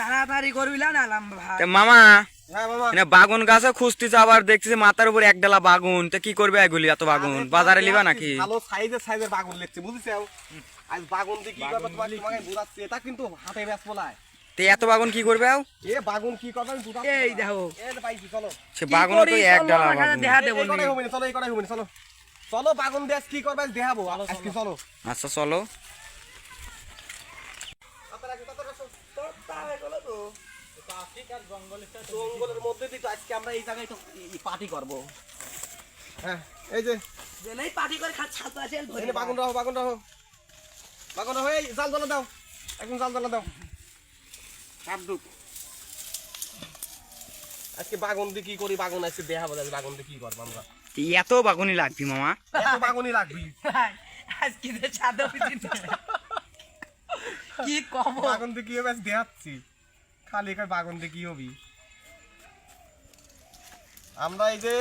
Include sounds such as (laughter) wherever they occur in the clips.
তাড়াতাড়ি করবি না নালাম মামা হ্যাঁ বাগুন গাছে খুঁজতেছে আবার দেখতেছে মাথার উপর এক ডালা বাগুন। তা কি করবে এগুলি এত বাগুন? বাজারে লিবা নাকি? ভালো সাইজের সাইজের বাগুন লিখছে বুঝছ? আজ বাগুন দিয়ে কি করবে তোমাকে তোমাকে বুঝাচ্ছি এটা কিন্তু হাতে ব্যাস বলায় তে এত বাগুন কি করবে আও? এ বাগুন কি করবে আমি বুঝাচ্ছি এই দেখো। এই পাইছি চলো। সে কি তো এক ডালা বাগুন। দেখা এই দেবো না, চলো এই কটাই হবে না, চলো। চলো বাগুন কি করবে দেখাবো আজকে চলো। আচ্ছা চলো। হ্যাঁ বাগুন বাগুন বাগুন জাল জ্বালা দাও আজকে বাগুন দিয়ে কি করি বাগুন আজকে আজকে বাগুন দিয়ে কি করব এত বাগুনি লাগবি মামা এত বাগুনই লাগবি আজকে কি কব? বাগুন দিয়ে কি হবে দেখাচ্ছি। খালি কয় বাগুন দিয়ে কি হবি। আমরা এই যে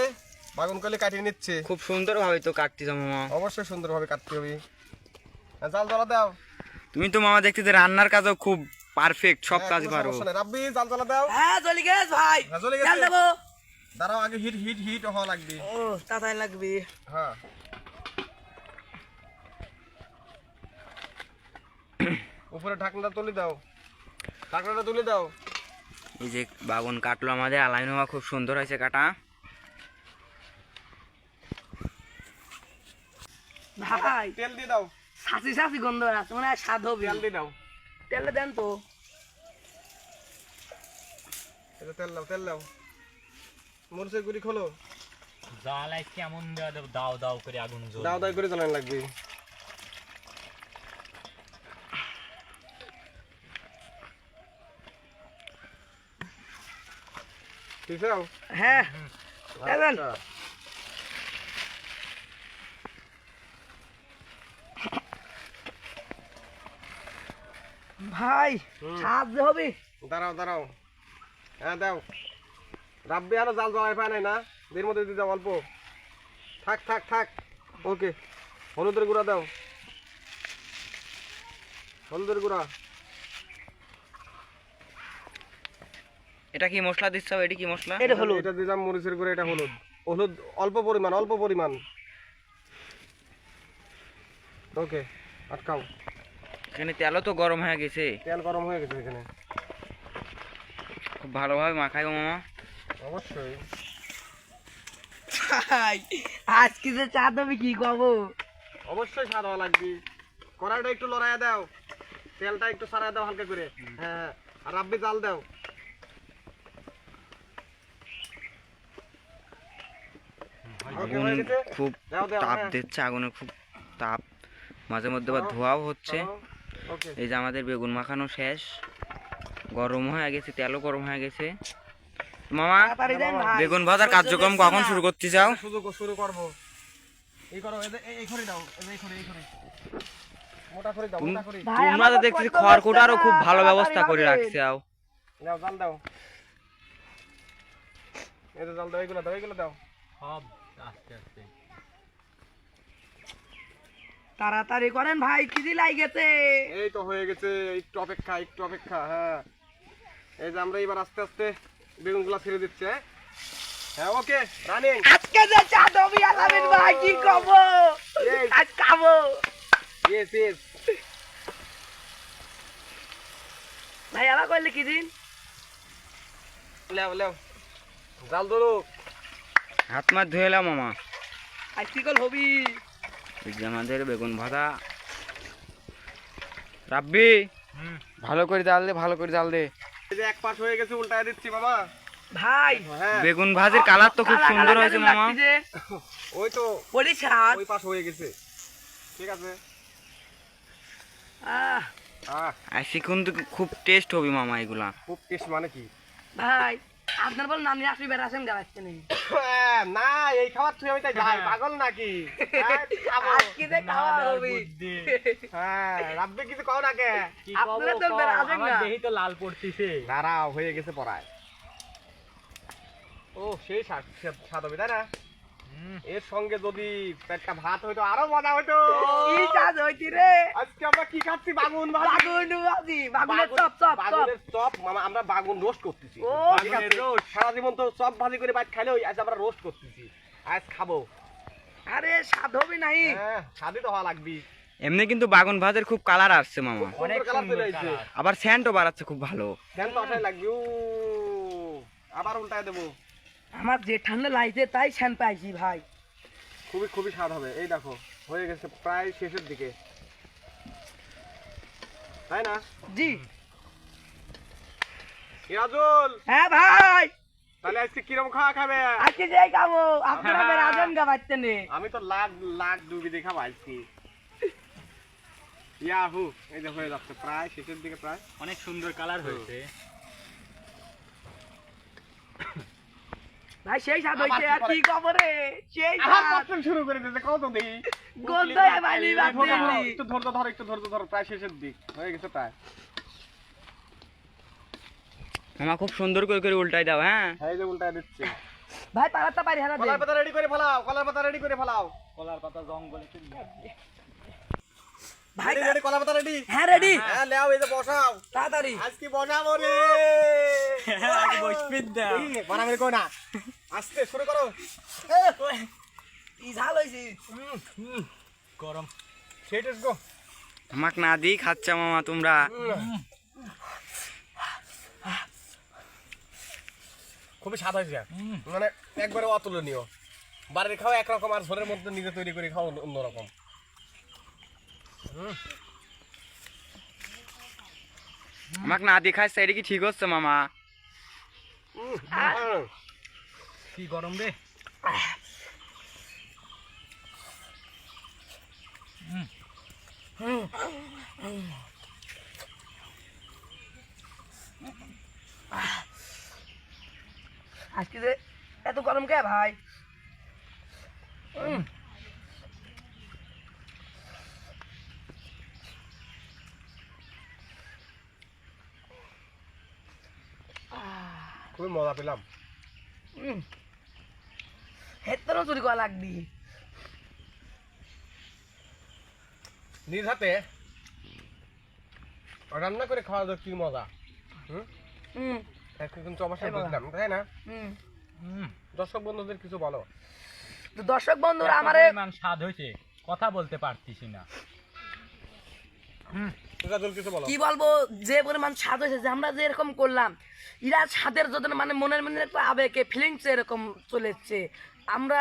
বাগুন কলে কাটিয়ে নিচ্ছে। খুব সুন্দর ভাবে তো কাটতেছ মামা। অবশ্যই সুন্দরভাবে কাটতে হবে। হ্যাঁ, জাল জ্বালা দাও। তুমি তো মামা দেখতেছে রান্নার কাজও খুব পারফেক্ট সব হ্যাঁ, কাজ পারো। রাব্বি জাল জ্বালা দাও। হ্যাঁ চলে গেছ ভাই। হ্যাঁ, চলে গেছে। দাঁড়াও আগে হিট হিট হিট হওয়া লাগবে। ও তাড়াতাড়ি লাগবে। হ্যাঁ। উপরে ঢাকনাটা তুলে দাও। ঢাকনাটা তুলে দাও। এই যে বাগুন কাটলো আমাদের আলাইন হওয়া খুব সুন্দর হয়েছে কাটা। ভাই তেল দিয়ে দাও। সাসি সাসি গন্ধ আছে মনে হয় স্বাদ হবে। তেল দিয়ে দাও। তেলে দেন তো। এটা তেল দাও তেল দাও। মরিচের গুড়ি খোলো। জ্বালাই কেমন দাও দাও করে আগুন। দাও দাও করে জ্বালানো লাগবে। হ্যাঁ। দেবেন আচ্ছা। ভাই স্বাদ যে হবে। দাঁড়াও দাঁড়াও। হ্যাঁ দাও। রাব্বি আরও জাল জ্বালাই পায় নাই না? এর মধ্যে দিয়ে দাও অল্প। থাক থাক থাক। ওকে। হলুদের গুঁড়া দাও। হলুদের গুঁড়া। এটা কি মশলা দিচ্ছ এটি কি মশলা? এটা হলো এটা দিলাম মরিচের গুঁড়া এটা হলুদ। হলুদ অল্প পরিমাণ অল্প পরিমাণ। ওকে আটকাও। এখানে তেলও তো গরম হয়ে গেছে। তেল গরম হয়ে গেছে এখানে। খুব ভালোভাবে মাখাইবো মামা। অবশ্যই। আজকে যে চা হবে কি কব অবশ্যই স্বাদ হওয়া লাগবে। কড়াইটা একটু লড়াইয়া দাও। তেলটা একটু সারাই দাও হালকা করে। হ্যাঁ হ্যাঁ। আর রাব্বি জাল দাও। আগুন খুব তাপ হ্যাঁ। দিচ্ছে আগুনে খুব তাপ। মাঝে মধ্যে আবার ধোয়াও হচ্ছে। এই যে আমাদের বেগুন মাখানো শেষ। গরম হয়ে গেছে তেলও গরম হয়ে গেছে। মামা বেগুন ভাজার কার্যক্রম কখন শুরু করতে চাও? শুরু শুরু করব। তোমরা তো খড়কুটারও খুব ভালো ব্যবস্থা করে রাখছে আও। দাও জাল দাও। এই যে জাল দাও এইগুলো দাও এইগুলো দাও। সব। আস্তে আস্তে তাড়াতাড়ি করেন ভাই কি দি গেছে এই তো হয়ে গেছে একটু অপেক্ষা একটু অপেক্ষা হ্যাঁ। এই যে আমরা এবার আস্তে আস্তে বেগুনগুলো ছেড়ে দিচ্ছি হ্যাঁ। হ্যাঁ ওকে রানিং আজকে যে চাঁদ হবে আলামিন ভাই কি কব? আজ খাব। ইয়েস ইয়েস ভাই আবার করলে কি দিন? লেও লেও। জাল ধরো হাত মাছ ধুয়ে এলাম মামা। আজ কি কল হবি? এই আমাদের বেগুন ভাজা। রাব্বি ভালো করে জাল দে ভালো করে জাল দে। এক পাশ হয়ে গেছে উল্টায় দিচ্ছি বাবা ভাই। হ্যাঁ। বেগুন ভাজির কালার তো খুব সুন্দর হয়েছে মামা। ওই তো। বলি ওই পাশ হয়ে গেছে। ঠিক আছে। আহ, আহ। আর কিন্তু খুব টেস্ট হবে মামা এগুলা। খুব টেস্ট মানে কি? ভাই। আপনার বল নাম নিয়ে আসবি নেই হ্যাঁ, না এই খাবার তুই আমি তাই যাই পাগল নাকি? হ্যাঁ, আজকে যে খাওয়া হবে। হ্যাঁ রাব্বে কিছু কও না কে? আপনারা তো না। দেহি তো লাল পড়তিছে। দাঁড়াও হয়ে গেছে পড়ায়। ও সেই স্বাদ হবে তাই না? এর সঙ্গে যদি একটা ভাত হইতো আরও মজা হইতো। কি কাজ হইতি রে? আজকে আমরা বাগুন বাগুন বাজি বাগুনের চপ চপ চপ। বাগুনের চপ মামা আমরা বাগুন রোস্ট করতেছি। ও, ঠিক সারা জীবন তো চপ ভাজি করে বাইট খাইলে আজ আমরা রোস্ট করতেছি। আজ খাব। আরে স্বাদ হবে নাই হ্যাঁ স্বাদই তো হওয়া লাগবি। এমনি কিন্তু বাগুন ভাজের খুব কালার আসছে মামা। অনেক কালার চলে আসছে। আবার স্যান্টও বাড়াচ্ছে খুব ভালো। ফ্যান তো আসাই লাগবে আবার উল্টায় দেবো। আমার যে ঠান্ডা লাগছে তাই শ্যান পাইছি ভাই। খুবই খুবই স্বাদ হবে। এই দেখো হয়ে গেছে প্রায় শেষের দিকে। তাই না? জি। ইয়াজুল হ্যাঁ ভাই। তাহলে আজকে কিরম খাওয়া খাবে? আজকে যে খাব আপনারা বের আজন গাবাচ্ছে নে। আমি তো লাখ লাখ ডুবি দেখা পাইছি ইয়াহু এই যে হয়ে যাচ্ছে প্রায় শেষের দিকে প্রায়। অনেক সুন্দর কালার হয়েছে। ভাই সেই স্বাদ হইছে আর কি খবরে? সেই স্বাদ। শুরু করে দিতে কত দিই একটু ধৈর্য ধর একটু ধৈর্য ধর প্রায় শেষের দিক। হয়ে গেছে প্রায়। মামা খুব সুন্দর করে করে উল্টাই দাও হ্যাঁ? এই যে উল্টায় দিচ্ছে। ভাই পারাটা পারি হারা কলার পাতা রেডি করে ফেলাও কলার পাতা রেডি করে ফেলাও। কলার পাতা জঙ্গলে ভাই রেডি রেডি কলার পাতা রেডি হ্যাঁ রেডি হ্যাঁ লেও এই যে বসাও। তাড়াতাড়ি। আজকে বসাবো রে। এই, বানাবের কই না। আস্তে শুরু করো। (laughs) কি ঝাল গরম। সেট গো। আমাকে না দিই খাচ্ছা মামা তোমরা। খুবই স্বাদ হয়েছে মানে একবারে অতুলনীয়। বাড়ির খাওয়া একরকম আর ঝোলের মধ্যে নিজে তৈরি করে খাওয়া অন্য- অন্যরকম। আমাকে না দিয়ে খাচ্ছে এটা কি ঠিক হচ্ছে মামা? কি গরম রে। আজকে যে এত গরম কে ভাই? খুবই মজা পেলাম। হেতরও চুরি করা লাগবি। নিজ হাতে রান্না করে খাওয়া তো কি মজা হুম? হুম। কিন্তু অবশ্যই। বুঝলাম তাই না? হুম। হুম। দর্শক বন্ধুদের কিছু বলো। তো দর্শক বন্ধুরা আমারে পরিমাণ স্বাদ হয়েছে? কথা বলতে পারতেছি না। সুজাতুল কিছু বলো। কি বলব যে পরিমাণ স্বাদ হয়েছে যে আমরা যে এরকম করলাম এরা স্বাদের যত মানে মনের মধ্যে একটা আবেগে ফিলিংস এরকম চলে এসছে আমরা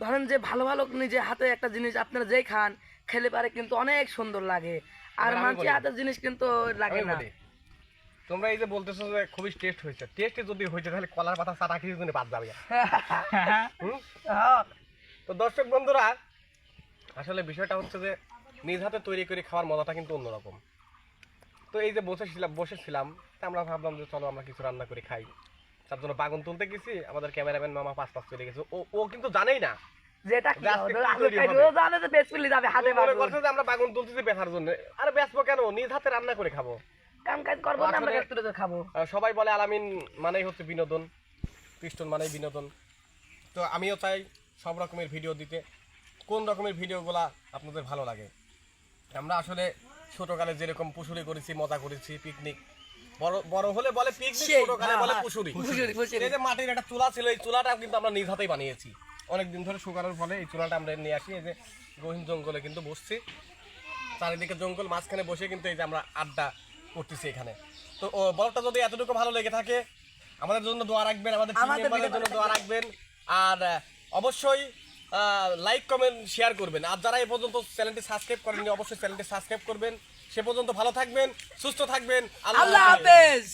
ধরেন যে ভালো ভালো নিজে হাতে একটা জিনিস আপনারা যেই খান খেলে পারে কিন্তু অনেক সুন্দর লাগে। আর মানুষের বলি। হাতের জিনিস কিন্তু লাগে না। তোমরা এই যে বলতেছো যে খুবই টেস্ট হয়েছে টেস্ট যদি হয়েছে তাহলে কলার পাতা চাটা কিছু জন্য বাদ যাবে। তো দর্শক বন্ধুরা আসলে বিষয়টা হচ্ছে যে নিজ হাতে তৈরি করে খাওয়ার মজাটা কিন্তু অন্যরকম। তো এই যে বসেছিলাম বসেছিলাম তা আমরা ভাবলাম যে চলো আমরা কিছু রান্না করে খাই। তার জন্য বাগুন তুলতে গেছি আমাদের ক্যামেরাম্যান মামা পাঁচ পাঁচ চলে গেছে। ও ও কিন্তু জানেই না যেটা কি আজকে হবে, কি আলু তৈরি খাইতে হবে? ও জানে যে বেশ করলে যাবে হাতে মনে করছে যে আমরা বাগুন তুলতেছি বেচার জন্য। আরে বেচবো কেন? নিজ হাতে রান্না করে খাব। কাম কাজ করব না আমরা আসলে- খাব। সবাই বলে আলামিন মানেই হচ্ছে বিনোদন। পিস্টন মানেই বিনোদন। তো আমিও চাই সব রকমের ভিডিও দিতে। কোন রকমের ভিডিওগুলা আপনাদের ভালো লাগে? আমরা আসলে ছোটকালে যেরকম পুশুরি করেছি মজা করেছি পিকনিক বড় বড় হলে বলে পিকনিক ছোটকালে বলে। এই যে মাটির একটা চুলা ছিল এই চুলাটা কিন্তু আমরা নিজ হাতেই বানিয়েছি। অনেক দিন ধরে শুকানোর ফলে এই চুলাটা আমরা নিয়ে আসি এই যে গহীন জঙ্গলে কিন্তু বসছি। চারিদিকে জঙ্গল মাঝখানে বসে কিন্তু এই যে আমরা আড্ডা করতেছি এখানে। তো ও ব্লগটা যদি এতটুকু ভালো লেগে থাকে আমাদের জন্য দোয়া রাখবেন আমাদের জন্য দোয়া রাখবেন। আর অবশ্যই লাইক কমেন্ট শেয়ার করবেন। আর যারা এই পর্যন্ত চ্যানেলটি সাবস্ক্রাইব করেননি অবশ্যই চ্যানেলটি সাবস্ক্রাইব করবেন। সে পর্যন্ত ভালো থাকবেন সুস্থ থাকবেন। আল্লাহ হাফেজ।